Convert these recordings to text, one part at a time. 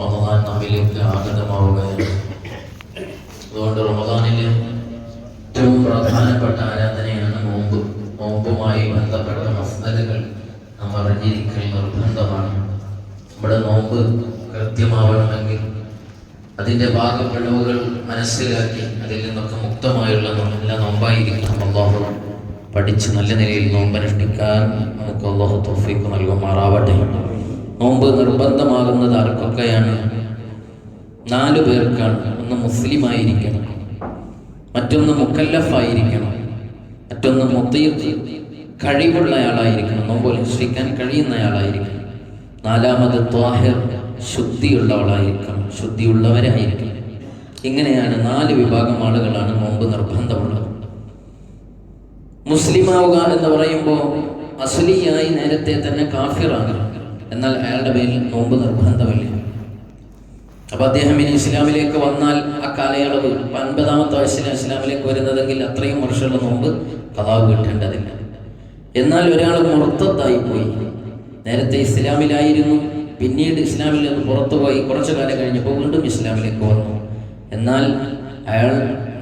റമദാൻ നമ്മിലേക്ക് ആഗതമാവുകയാണ് അതുകൊണ്ട് റമദാനിലെ ഏറ്റവും പ്രധാനപ്പെട്ട ആരാധനയാണ് നോമ്പ്. നോമ്പുമായി ബന്ധപ്പെട്ട മസ്തലുകൾ നാം അറിഞ്ഞിരിക്കൽ നിർബന്ധമാണ്. നമ്മുടെ നോമ്പ് കൃത്യമാവണമെങ്കിൽ അതിന്റെ ഭാഗപ്പിഴവുകൾ മനസ്സിലാക്കി അതിൽ നിന്നൊക്കെ മുക്തമായുള്ള നല്ല നോമ്പായിരിക്കണം. അള്ളാഹു പഠിച്ച് നല്ല നിലയിൽ നോമ്പനുഷ്ഠിക്കാൻ നമുക്ക് അള്ളാഹു തോഫിക്ക് നൽകുമാറാവട്ടെ. നോമ്പ് നിർബന്ധമാകുന്നത് ആർക്കൊക്കെയാണ് നാലു പേർക്കാണ്. ഒന്ന് മുസ്ലിം ആയിരിക്കണം മറ്റൊന്ന് മുക്കല്ലഫായിരിക്കണം മറ്റൊന്ന് മുത്തീത്ത് കഴിവുള്ളയാളായിരിക്കണം നോമ്പ് അനുഷ്ഠിക്കാൻ കഴിയുന്നയാളായിരിക്കണം. നാലാമത് ത്വാഹിർ ശുദ്ധിയുള്ളവളായിരിക്കണം ശുദ്ധിയുള്ളവരായിരിക്കണം. ഇങ്ങനെയാണ് നാല് വിഭാഗം ആളുകളാണ് നോമ്പ് നിർബന്ധമുള്ളത്. മുസ്ലിമാവുക എന്ന് പറയുമ്പോൾ അസുലിയായി നേരത്തെ തന്നെ കാഫിറാണ് എന്നാൽ അയാളുടെ പേരിൽ നോമ്പ് നിർബന്ധമില്ല. അപ്പോൾ അദ്ദേഹം ഇനി ഇസ്ലാമിലേക്ക് വന്നാൽ ആ കാലയളവ് അൻപതാമത്തെ വയസ്സിൽ ഇസ്ലാമിലേക്ക് വരുന്നതെങ്കിൽ അത്രയും വർഷമുള്ള നോമ്പ് കഥാവ് കിട്ടേണ്ടതില്ല. എന്നാൽ ഒരാൾ മുറത്തത്തായി പോയി. നേരത്തെ ഇസ്ലാമിലായിരുന്നു പിന്നീട് ഇസ്ലാമിൽ നിന്ന് പുറത്തു പോയി. കുറച്ചു കാലം കഴിഞ്ഞപ്പോൾ വീണ്ടും ഇസ്ലാമിലേക്ക് വന്നു. എന്നാൽ അയാൾ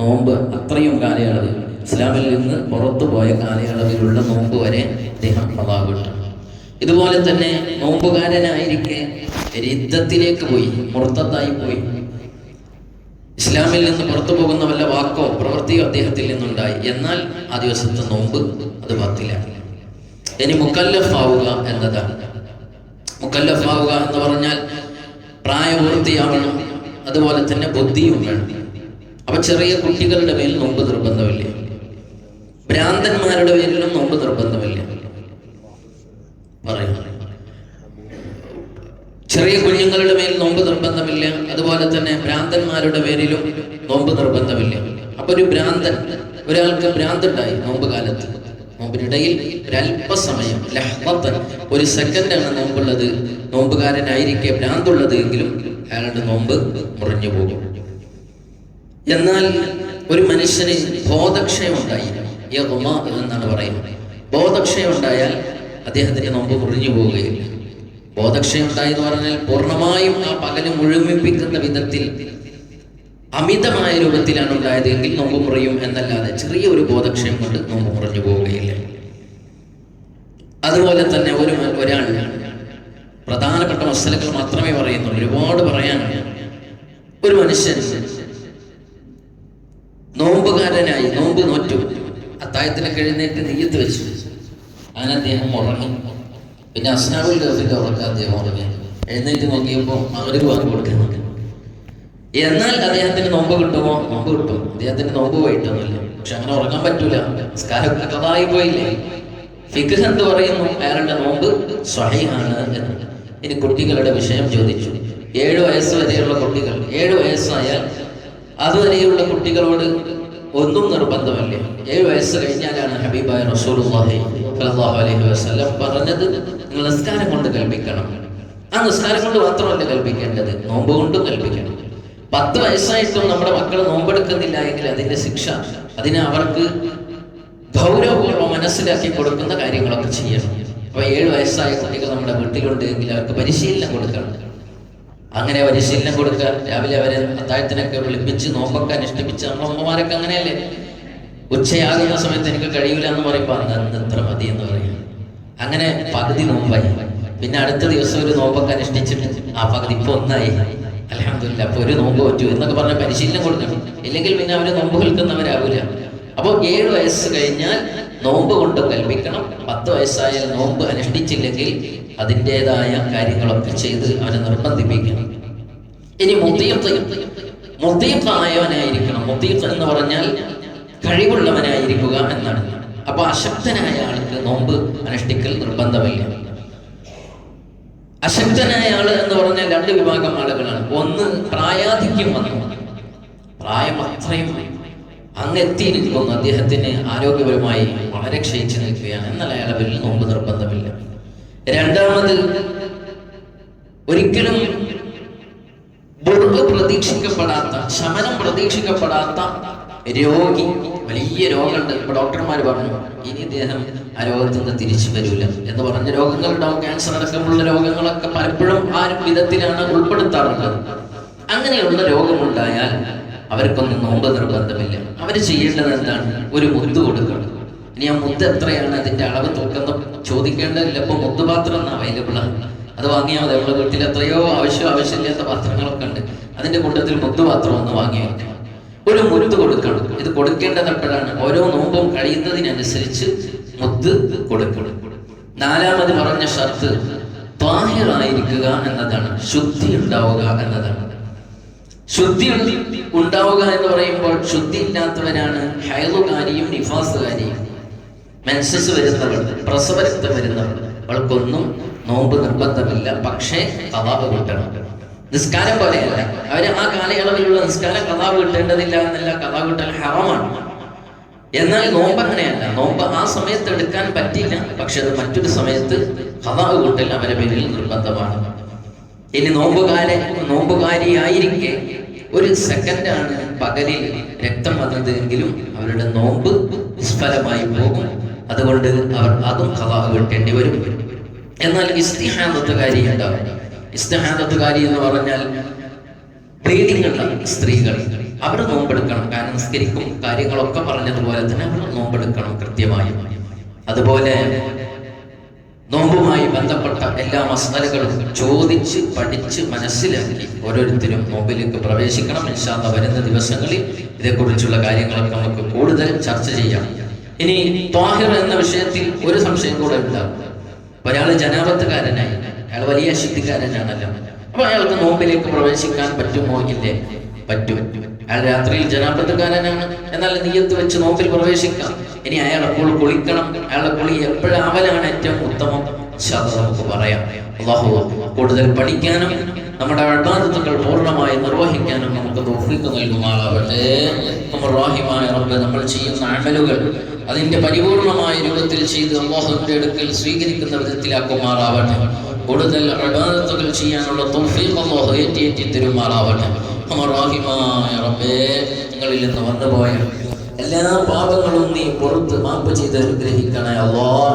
നോമ്പ് അത്രയും കാലയളവ് ഇസ്ലാമിൽ നിന്ന് പുറത്തു പോയ കാലയളവിലുള്ള നോമ്പ് വരെ അദ്ദേഹം കഥാവ് കിട്ടും ഇതുപോലെ തന്നെ നോമ്പുകാരനായിരിക്കെ രുദ്ധത്തിലേക്ക് പോയി മുർത്തത്തായി പോയി. ഇസ്ലാമിൽ നിന്ന് പുറത്തു പോകുന്ന വല്ല വാക്കോ പ്രവൃത്തിയോ അദ്ദേഹത്തിൽ നിന്നുണ്ടായി. എന്നാൽ ആ ദിവസത്തെ നോമ്പ് അത് പത്തിലാണ് ഇനി മുക്കല്ലഫാവുക എന്നതാണ്. മുക്കല്ലഫാവുക എന്ന് പറഞ്ഞാൽ പ്രായപൂർത്തിയാവണം അതുപോലെ തന്നെ ബുദ്ധിയും വേണം. അപ്പൊ ചെറിയ കുട്ടികളുടെ മേൽ നോമ്പ് നിർബന്ധമില്ല? ഭ്രാന്തന്മാരുടെ പേരിലും നോമ്പ് നിർബന്ധമില്ല? ചെറിയ കുഞ്ഞുങ്ങളുടെ മേൽ നോമ്പ് നിർബന്ധമില്ല. അതുപോലെ തന്നെ ഭ്രാന്തന്മാരുടെ പേരിലും നോമ്പ് നിർബന്ധമില്ല. അപ്പൊ ഒരു ഭ്രാന്തൻ ഒരാൾക്ക് ഭ്രാന്തുണ്ടായി നോമ്പ് കാലത്ത് നോമ്പിനിടയിൽ ഒരല്പസമയം ഒരു സെക്കൻഡാണ് നോമ്പുള്ളത്. നോമ്പുകാരനായിരിക്കെ ഭ്രാന്തുള്ളത് എങ്കിലും അയാളുടെ നോമ്പ് മുറിഞ്ഞു പോകും. എന്നാൽ ഒരു മനുഷ്യന് ബോധക്ഷയം ഉണ്ടായി. എന്നാണ് പറയുന്നത്. ബോധക്ഷയം ഉണ്ടായാൽ അദ്ദേഹത്തിന്റെ നോമ്പ് മുറിഞ്ഞു പോവുകയില്ല. ബോധക്ഷയം ഉണ്ടായി എന്ന് പറഞ്ഞാൽ പൂർണമായും ആ പകൽ മുഴുമിപ്പിക്കുന്ന വിധത്തിൽ അമിതമായ രൂപത്തിലാണ് ഉണ്ടായത് എങ്കിൽ നോമ്പ് മുറിയും എന്നല്ലാതെ ചെറിയ ഒരു ബോധക്ഷയം കൊണ്ട് നോമ്പ് മുറിഞ്ഞു പോവുകയില്ല. അതുപോലെ തന്നെ ഒരു ഒരാൾ പ്രധാനപ്പെട്ട മസലകൾ മാത്രമേ പറയുന്നുള്ളൂ. ഒരുപാട് പറയാൻ ഒരു മനുഷ്യൻ നോമ്പുകാരനായി നോമ്പ് നോറ്റു. അത്തായത്തിലൊക്കെ എഴുന്നേറ്റ് നെയ്യത്ത് വെച്ചു. അങ്ങനെ അദ്ദേഹം ഉറങ്ങി. പിന്നെ അസ്നാബുൽ ഗഫിന്റെ ഉറക്കം അദ്ദേഹം ഉറങ്ങി. എഴുന്നേറ്റ് നോക്കിയപ്പോൾ അവർ വാങ്ങി കൊടുക്കുന്നുണ്ട് എന്നാൽ അദ്ദേഹത്തിന്റെ നോമ്പ് കിട്ടുമോ? നോമ്പ് കിട്ടും. അദ്ദേഹത്തിന്റെ നോമ്പ് പോയിട്ടൊന്നുമില്ല. പക്ഷെ അങ്ങനെ ഉറങ്ങാൻ പറ്റൂല. നിസ്കാരമൊക്കെ കഥായി പോയില്ലേ ഫിഖ് എന്ത് പറയുന്നു? അയാളുടെ നോമ്പ് സ്വഹീഹാണ് എന്ന്. ഇനി കുട്ടികളുടെ വിഷയം ചോദിച്ചു. ഏഴു വയസ്സ് വരെയുള്ള കുട്ടികൾ. ഏഴു വയസ്സായാൽ അതുവരെയുള്ള കുട്ടികളോട് ഒന്നും നിർബന്ധമല്ല? ഏഴ് വയസ്സ് കഴിഞ്ഞാലാണ് ഹബീബായ റസൂലുള്ളാഹി അലൈഹി വസല്ലം പറഞ്ഞത് നിങ്ങൾ നിസ്കാരം കൊണ്ട് കൽപ്പിക്കണം. ആ നിസ്കാരം കൊണ്ട് മാത്രമല്ല കൽപ്പിക്കേണ്ടത് നോമ്പ് കൊണ്ടും കൽപ്പിക്കണം. പത്ത് വയസ്സായിട്ടും നമ്മുടെ മക്കൾ നോമ്പെടുക്കുന്നില്ല എങ്കിൽ അതിന്റെ ശിക്ഷ അതിനെ അവർക്ക് ഗൗരവപൂർവം മനസ്സിലാക്കി കൊടുക്കുന്ന കാര്യങ്ങളൊക്കെ ചെയ്യണം. അപ്പൊ ഏഴ് വയസ്സായ കുട്ടികൾ നമ്മുടെ വീട്ടിലുണ്ട് എങ്കിൽ അവർക്ക് പരിശീലനം കൊടുക്കണം. അങ്ങനെ പരിശീലനം കൊടുക്കുക രാവിലെ അവരെ അത്താഴത്തിനൊക്കെ വിളിപ്പിച്ച് നോമ്പൊക്കെ അനുഷ്ഠിപ്പിച്ച് നമ്മുടെ അമ്മമാരൊക്കെ അങ്ങനെയല്ലേ? ഉച്ചയാകുന്ന സമയത്ത് എനിക്ക് കഴിയില്ല എന്ന് പറയുമ്പോൾ അന്ന് ഇത്ര മതി എന്ന് പറയും. അങ്ങനെ പകുതി നോമ്പായി പിന്നെ അടുത്ത ദിവസം ഒരു നോമ്പൊക്കെ അനുഷ്ഠിച്ചിട്ട് ആ പകുതി ഇപ്പൊ ഒന്നായി. അലഹമില്ല അപ്പൊ ഒരു നോമ്പ് പറ്റൂ എന്നൊക്കെ പറഞ്ഞ പരിശീലനം കൊടുക്കണം. ഇല്ലെങ്കിൽ പിന്നെ അവർ നോമ്പ് നിൽക്കുന്നവരാവില്ല അപ്പോൾ ഏഴ് വയസ്സ് കഴിഞ്ഞാൽ നോമ്പ് കൊണ്ട് കൽപ്പിക്കണം. പത്ത് വയസ്സായാൽ നോമ്പ് അനുഷ്ഠിച്ചില്ലെങ്കിൽ അതിന്റെതായ കാര്യങ്ങളൊക്കെ ചെയ്ത് അവനെ നിർബന്ധിപ്പിക്കണം. ഇനി മുത്തീത്ത് മുത്തീത്ത് ആയവനായിരിക്കണം മുത്തീത്ത് എന്ന് പറഞ്ഞാൽ കഴിവുള്ളവനായിരിക്കുക എന്നാണ്. അപ്പൊ അശക്തനായ ആൾക്ക് നോമ്പ് അനുഷ്ഠിക്കൽ നിർബന്ധമില്ല. അശക്തനായ ആൾ എന്ന് പറഞ്ഞാൽ രണ്ട് വിഭാഗം ആളുകളാണ്. ഒന്ന് പ്രായാധിക്യം വന്നു. പ്രായം അത്രയും അങ്ങ് എത്തിയിരിക്കുന്നു അദ്ദേഹത്തിന് ആരോഗ്യപരമായി വളരെ ക്ഷയിച്ചു നിൽക്കുകയാണ്. എന്നാൽ അയാളെ വലിയ നോമ്പ് നിർബന്ധമില്ല. രണ്ടാമത് ഒരിക്കലും പ്രതീക്ഷിക്കപ്പെടാത്ത ശമനം പ്രതീക്ഷിക്കപ്പെടാത്ത രോഗി വലിയ രോഗമുണ്ട് ഇപ്പൊ ഡോക്ടർമാർ പറഞ്ഞു ഇനി ഇദ്ദേഹം ആ രോഗത്തിൽ നിന്ന് തിരിച്ചു വരില്ല എന്ന് പറഞ്ഞ രോഗങ്ങൾ ഉണ്ടാവും ക്യാൻസർ അടക്കമുള്ള രോഗങ്ങളൊക്കെ പലപ്പോഴും ആ വിധത്തിലാണ് ഉൾപ്പെടുത്താറുള്ളത്. അങ്ങനെയുള്ള രോഗമുണ്ടായാൽ അവർക്കൊന്നും നോമ്പ് നിർബന്ധമില്ല. അവർ ചെയ്യേണ്ടത് എന്താണ്? ഒരു മുത്ത് കൊടുക്കണം. ഇനി ആ മുത്ത് എത്രയാണ്? അതിന്റെ അളവ് തൂക്കം ചോദിക്കേണ്ടതില്ല. ഇപ്പൊ മുത്ത് മുത്തുപാത്രം അവൈലബിൾ ആണ് അത് വാങ്ങിയാൽ മതി. നമ്മുടെ വീട്ടിൽ എത്രയോ ആവശ്യം ആവശ്യമില്ലാത്ത പാത്രങ്ങളൊക്കെ ഉണ്ട്. അതിന്റെ കൂട്ടത്തിൽ മുത്ത് പാത്രം ഒന്ന് വാങ്ങിയാൽ ഒരു മുത്ത് കൊടുക്കണം. ഇത് കൊടുക്കേണ്ടത് എപ്പോഴാണ് ഓരോ നോമ്പും കഴിയുന്നതിനനുസരിച്ച് മുത്ത് കൊടുക്കണം. നാലാമത് പറഞ്ഞ ഷർത്ത് താഹിറായിരിക്കുക എന്നതാണ്. ശുദ്ധി ഉണ്ടാവുക എന്നതാണ്. ശുദ്ധി ഉണ്ടാവുക എന്ന് പറയുമ്പോൾ ശുദ്ധി ഇല്ലാത്തവരാണ് ഹൈലുകാരിയും നിഫാസുകാരിയും. മെൻസസ് വരുന്നവർ പ്രസവരക്തം വരുന്നവർ. അവൾക്കൊന്നും നോമ്പ് നിർബന്ധമില്ല. പക്ഷേ കഥാപ കിട്ടണം. നിസ്കാരം പോലെയല്ല. അവർ ആ കാലയളവിലുള്ള നിസ്കാര കഥാവ് കിട്ടേണ്ടതില്ല എന്നല്ല. കഥാവ് കിട്ടാൻ ഹറമാണ്. എന്നാൽ നോമ്പ് അങ്ങനെയല്ല. നോമ്പ് ആ സമയത്ത് എടുക്കാൻ പറ്റില്ല പക്ഷെ അത് മറ്റൊരു സമയത്ത് കഥാവ് കിട്ടൽ അവരെ പേരിൽ നിർബന്ധമാണ്. ഇനി നോമ്പുകാരെ നോമ്പുകാരിയായിരിക്കെ ഒരു സെക്കൻഡാണ് പകലിൽ രക്തം വന്നതെങ്കിലും അവരുടെ നോമ്പ് നിഷ്ഫലമായി പോകും. അതുകൊണ്ട് അവർ അതും കഥാവ് കിട്ടേണ്ടി വരും. എന്നാൽ ഇസ്തിഹാദത്തുകാരി ഉണ്ടാവും ഇസ്തിഹാദത്തുകാരി എന്ന് പറഞ്ഞാൽ പേടിയുള്ള സ്ത്രീകൾ. അവർ നോമ്പെടുക്കണം. കാരണം നിസ്കരിക്കും കാര്യങ്ങളൊക്കെ പറഞ്ഞതുപോലെ തന്നെ അവർ നോമ്പെടുക്കണം കൃത്യമായി. അതുപോലെ നോമ്പുമായി ബന്ധപ്പെട്ട എല്ലാ മസാലകളും ചോദിച്ച് പഠിച്ച് മനസ്സിലാക്കി ഓരോരുത്തരും നോമ്പിലേക്ക് പ്രവേശിക്കണം. ഇൻഷാല്ല വരുന്ന ദിവസങ്ങളിൽ ഇതേക്കുറിച്ചുള്ള കാര്യങ്ങളൊക്കെ നമുക്ക് കൂടുതൽ ചർച്ച ചെയ്യാം. ഇനി ത്വാഹിർ എന്ന വിഷയത്തിൽ ഒരു സംശയം കൂടെ ഉണ്ടാകും ഒരാൾ ജനാപത്തുകാരനായി അയാൾ വലിയ ശുദ്ധിക്കാരനാണല്ലോ അപ്പൊ അയാൾക്ക് നോമ്പിലേക്ക് പ്രവേശിക്കാൻ പറ്റുമോ ഇല്ലേ? പറ്റും. അയാൾ രാത്രിയിൽ ജനാപത്തുകാരനാണ്. എന്നാൽ നീയത്ത് വെച്ച് നോമ്പിൽ പ്രവേശിക്കാം. ഇനി അയാൾ അപ്പോൾ കുളിക്കണം. അയാളുടെ കുളി എപ്പോഴാവലാണ് ഏറ്റവും ഉത്തമം? നമുക്ക് പറയാം. അള്ളാഹു കൂടുതൽ പഠിക്കാനും നമ്മുടെ അഴാദത്തുകൾ പൂർണമായി നിർവഹിക്കാനും നമുക്ക് തോഫിക്ക് നമ്മൾ റാഹിമായ റബ്ബ് നമ്മൾ ചെയ്യുന്ന അമലുകൾ അതിന്റെ പരിപൂർണമായ രൂപത്തിൽ ചെയ്ത് അള്ളാഹുവിന്റെ അടുക്കൽ സ്വീകരിക്കുന്ന വിധത്തിലാക്കുമാറാവട്ടെ. കൂടുതൽ അഴാദത്തുകൾ ചെയ്യാനുള്ള തോഫീഖ് അള്ളാഹു ഏറ്റി ഏറ്റി തരുമാറാവട്ടെ. റാഹിമായ റബ്ബേ ഞങ്ങളിൽ നിന്ന് എല്ലാ പാപങ്ങളും നീ പുറത്ത് മാപ്പ് ചെയ്ത് അനുഗ്രഹിക്കണേ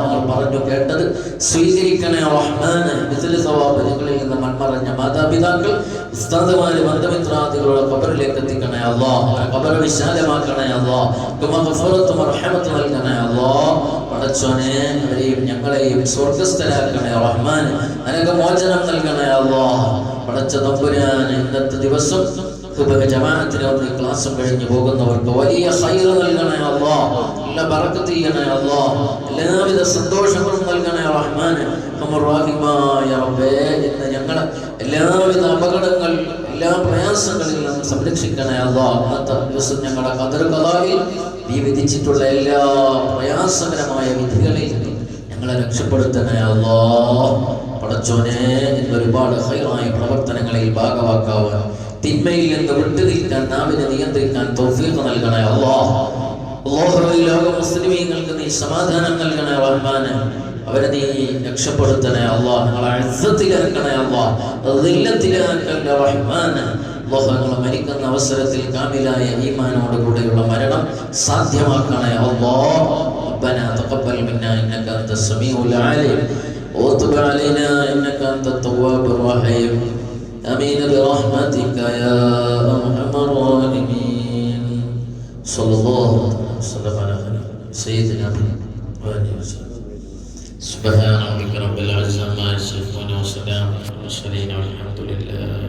നിങ്ങൾ പറഞ്ഞു കേട്ടത് സ്വീകരിക്കണേ റഹ്മാന്. മിസ്ലി സവാബ് ഞങ്ങളിൽ നിന്ന് മൺമറഞ്ഞ മാതാപിതാക്കൾ ഉസ്താദുമാര് ബന്ധമിത്രാദികളുടെ കബറിലേക്ക് എത്തിക്കണേ അവരെ കബർ വിശാലമാക്കണേ റഹമത്ത് നൽകണേ അല്ലോ. പടച്ചോനെ അവരെയും ഞങ്ങളെയും സ്വർഗസ്ഥരാക്കണേ റഹ്മാൻ. അനക മോചനം നൽകണേ അല്ലോ പടച്ച തമ്പുരാൻ ഇന്നത്തെ ദിവസം സുബഹ ജമാഅത്തിന് വന്ന് ക്ലാസ്സും കഴിഞ്ഞു പോകുന്നവർക്ക് വലിയ ഹൈർ നൽകണേ അല്ലാ നല്ല ബറക്കത്ത് ചെയ്യണേ അല്ലാ എല്ലാവിധ സന്തോഷങ്ങളും നൽകണേ റഹ്മാൻ. റബ്ബേ ഇന്ന് ഞങ്ങളെ എല്ലാവിധ അപകടങ്ങൾ എല്ലാ പ്രയാസങ്ങളിൽ നിന്നും സംരക്ഷിക്കണേ അല്ലാ അന്നത്തെ ദിവസം ഞങ്ങളുടെ ഖദർ കലായിൽ നീ വിധിച്ചിട്ടുള്ള എല്ലാ പ്രയാസകരമായ വിധികളിൽ ഞങ്ങളെ രക്ഷപ്പെടുത്തണേ അല്ലോ. പടച്ചോനെ ഒരുപാട് ഹൈറായ പ്രവർത്തനങ്ങളിൽ ഭാഗമാക്കാവാൻ തിന്മയിൽ നിന്ന് വിട്ടുനിൽക്കാൻ നാവിനെ നിയന്ത്രിക്കാൻ തൗഫീഖ് നൽകണേ അല്ലോ. ലോക മുസ്ലിമീങ്ങൾക്ക് നീ സമാധാനം നൽകണേ റഹ്മാന് അവരെ നീ രക്ഷപ്പെടുത്തണേ അള്ളാഹ് ഞങ്ങളെ അഴുത്തത്തിലാക്കണേ അള്ളാഹ് റഹ്മാന് അല്ലാഹു ഞങ്ങൾ മരിക്കുന്ന അവസരത്തിൽ കാമിലായ ഈമാനോട് കൂടെയുള്ള മരണം സാധ്യമാക്കണേ അല്ലാഹ് ربنا تقبل منا انك انت السميع العليم وتب علينا انك انت التواب الرحيم امين برحمتك يا ارحم الراحمين صلى الله وسلم على سيدنا محمد واله وسلم سبحان ربك رب العزه عما يصفون وسلام على المرسلين والحمد لله